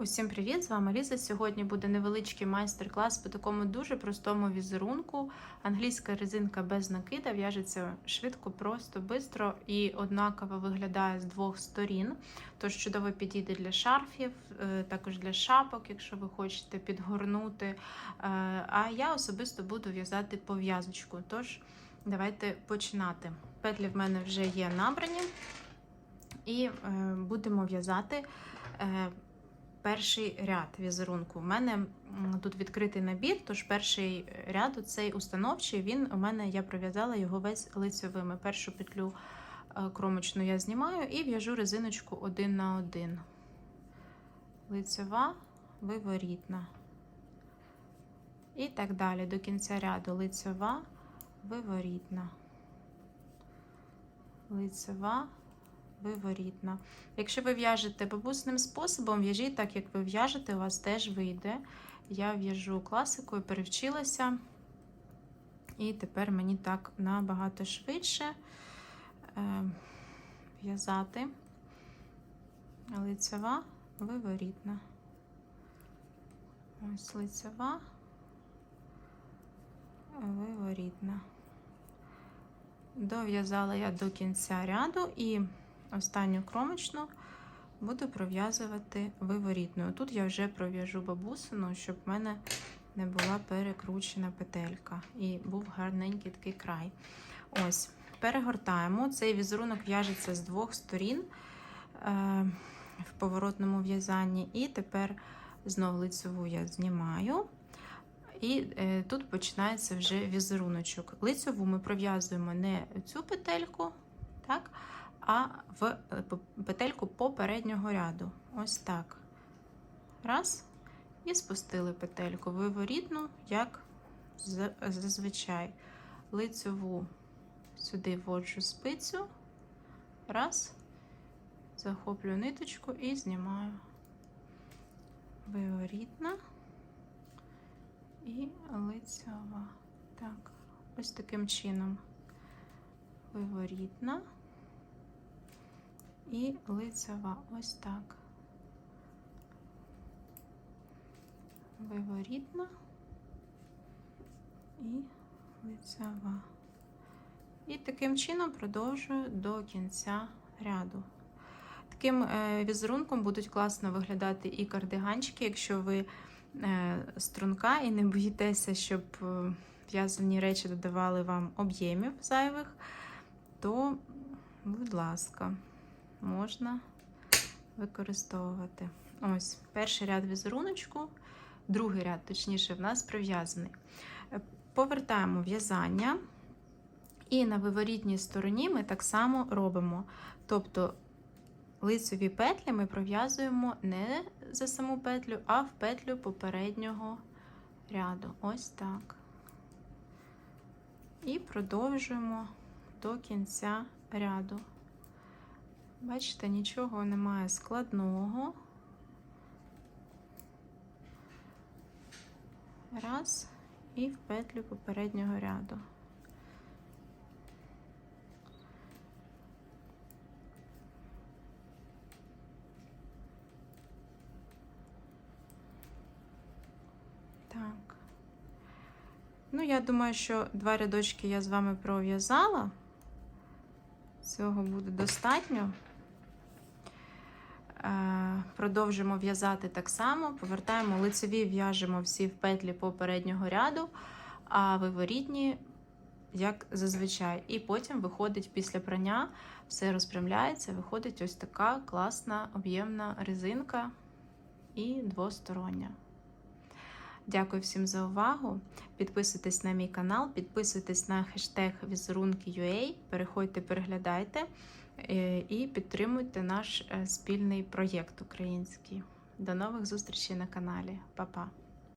Усім привіт! З вами Ліза. Сьогодні буде невеличкий майстер-клас по такому дуже простому візерунку. Англійська резинка без накида в'яжеться швидко, просто, швидко і однаково виглядає з двох сторін. Тож чудово підійде для шарфів, е, також для шапок, якщо ви хочете підгорнути. Е, А я особисто буду в'язати пов'язочку. Тож давайте починати. Петлі в мене вже є набрані, і е, будемо в'язати. Перший ряд візерунку. У мене тут відкритий набір, тож перший ряд, цей установчий, він у мене я пров'язала його весь лицьовими. Першу петлю е, кромочну я знімаю і в'яжу резиночку один на один. Лицьова, виворітна. І так далі. До кінця ряду лицьова, виворітна. Лицьова, виворітна. Якщо ви в'яжете бабусним способом, в'яжіть так, як ви в'яжете, у вас теж вийде. Я в'яжу класикою, перевчилася, і тепер мені так набагато швидше е, в'язати лицева, виворітна. Ось лицева, виворітна. Дов'язала я до кінця ряду і останню кромочну буду пров'язувати виворітною. Тут я вже пров'яжу бабусину, щоб в мене не була перекручена петелька і був гарненький такий край. Ось, перегортаємо. Цей візерунок в'яжеться з двох сторін е, в поворотному в'язанні, і тепер знов лицеву я знімаю. І е, тут починається вже візеруночок. Лицеву ми пров'язуємо не цю петельку, так, а в е, петельку попереднього ряду. Ось так. Раз. І спустили петельку виворітну, як зазвичай. Лицеву сюди вводжу спицю. Раз. Захоплюю ниточку і знімаю. Виворітна і лицьова. Так, ось таким чином виворітна і лицева. Ось так. Виворітна і лицева. І таким чином продовжую до кінця ряду. Таким е, візерунком будуть класно виглядати і кардиганчики, якщо ви е, струнка і не боїтеся, щоб е, в'язані речі додавали вам об'ємів зайвих, то, будь ласка, можна використовувати. Ось, перший ряд візеруночку, другий ряд, точніше, в нас прив'язаний. Повертаємо в'язання, і на виворітній стороні ми так само робимо. Тобто лицеві петлі ми пров'язуємо не за саму петлю, а в петлю попереднього ряду. Ось так. І продовжуємо до кінця ряду. Бачите, нічого немає складного. Раз, і в петлю попереднього ряду. Так. Ну, я думаю, що два рядочки я з вами пров'язала. Цього буде достатньо. Продовжимо в'язати так само, повертаємо лицеві, в'яжемо всі в петлі попереднього ряду, а виворітні, як зазвичай. І потім виходить після прання, все розпрямляється, виходить ось така класна об'ємна резинка і двостороння. Дякую всім за увагу. Підписуйтесь на мій канал, підписуйтесь на хештег візерунки.ua, переходьте, переглядайте е, і підтримуйте наш е, спільний проєкт український. До нових зустрічей на каналі. Па-па!